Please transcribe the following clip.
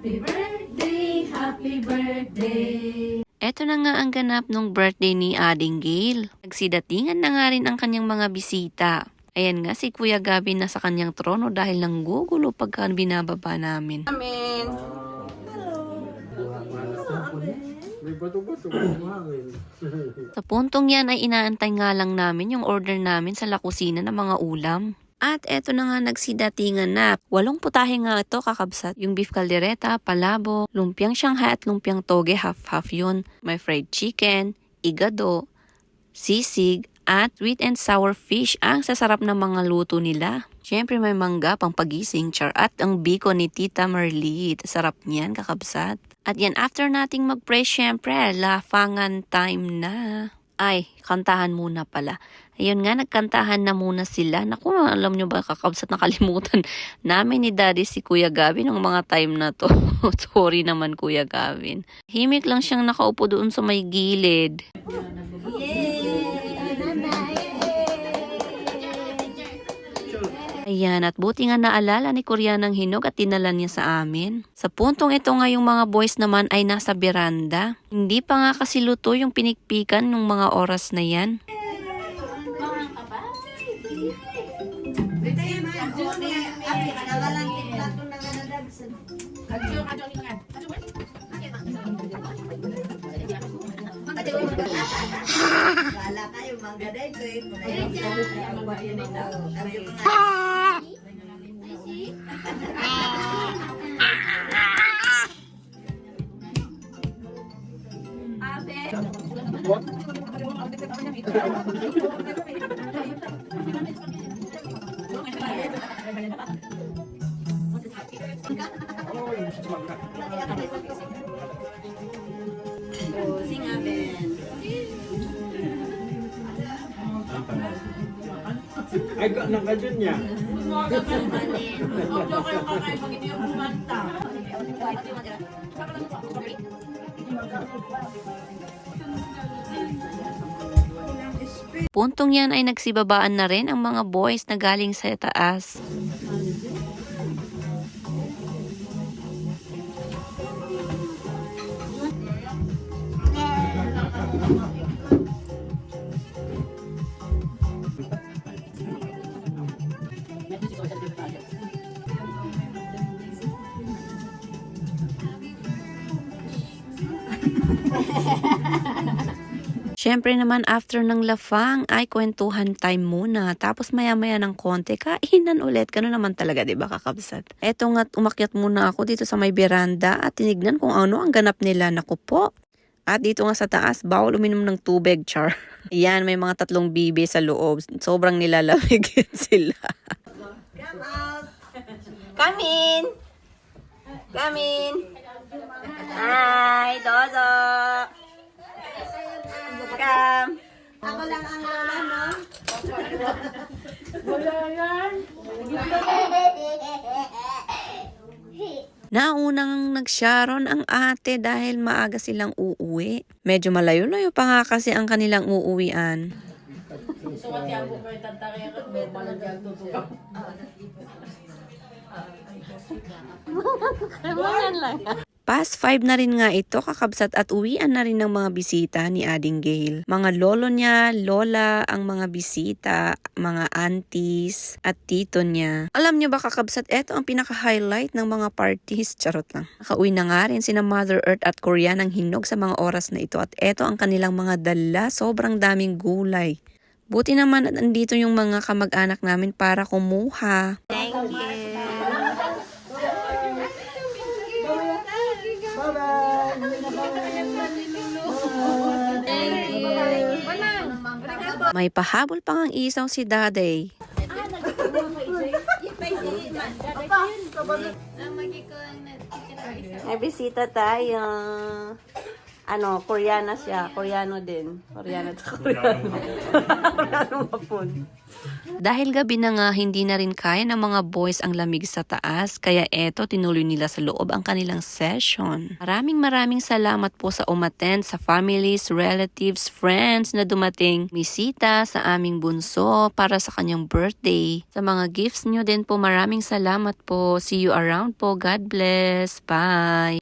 Happy birthday, happy birthday. Eto na nga ang ganap nung birthday ni Ading Gail. Nagsidatingan na nga rin ang kanyang mga bisita. Ayan nga si Kuya Gabi na sa kanyang trono dahil nanggugulo pagka binababa namin. Amen. Sa puntong yan ay inaantay nga lang namin yung order namin sa lakusina ng mga ulam. At eto na nga nagsidatingan na. Walong putahe nga ito kakabsat. Yung beef caldereta, palabo, lumpiang shanghai at lumpiang toge, half-half yun. May fried chicken, igado, sisig, at sweet and sour fish ang sasarap na mga luto nila. Siyempre may mangga pang pagising, char at ang biko ni Tita Merlit. Sarap niyan, kakabsat. At yan, after nating mag-pray, syempre, lafangan time na. Ay, kantahan muna pala. Ayun nga, nagkantahan na muna sila. Naku, alam nyo ba, kakabsat nakalimutan namin ni Daddy si Kuya Gavin ng mga time na to. Sorry naman, Kuya Gavin. Himik lang siyang nakaupo doon sa may gilid. Ayan, at buti nga naalala ni Korean ng hinog at dinala niya sa amin. Sa puntong ito nga yung mga boys naman ay nasa beranda. Hindi pa nga kasi luto yung pinikpikan ng mga oras na yan. Wala kayo, mangga na ito eh. Ay, ka, nakadyan niya. Puntong yan ay nagsibabaan na rin ang mga boys na galing sa taas. Siyempre naman after ng lafang ay kwentuhan time muna. Tapos maya-maya ng konti, kainan ulit. Ganun naman talaga, di ba kakabsat? Eto nga, umakyat muna ako dito sa may veranda at tinignan kung ano ang ganap nila. Naku po. At dito nga sa taas, bawal uminom ng tubig, char. Yan, may mga tatlong bibi sa loob. Sobrang nilalamig sila. Come out. Come in! Come in! Hi, Dozo! Come! Ako lang ang lola, no? Naunang nagsharon ang ate dahil maaga silang uuwi. Medyo malayo-layo pa nga kasi ang kanilang uuwian. Past 5 na rin nga ito kakabsat at uwian na rin ng mga bisita ni Ading Gail. Mga lolo niya, lola, ang mga bisita, mga aunties, at tito niya. Alam niyo ba kakabsat, eto ang pinaka-highlight ng mga parties. Charot lang. Nakauwi na nga rin sina Mother Earth at Korea ng hinog sa mga oras na ito at eto ang kanilang mga dala. Sobrang daming gulay. Buti naman at andito yung mga kamag-anak namin para kumuha. Thank you. May pahabol pang ang isaw si Daday. May bisita tayo. Ano, Koreana siya. Koreano din. Koreano at Koreano. Koreano mapun. Dahil gabi na nga, hindi na rin kaya ng mga boys ang lamig sa taas, kaya eto tinuloy nila sa loob ang kanilang session. Maraming maraming salamat po sa umattend sa families, relatives, friends na dumating misita sa aming bunso para sa kanyang birthday. Sa mga gifts nyo din po, maraming salamat po. See you around po. God bless. Bye!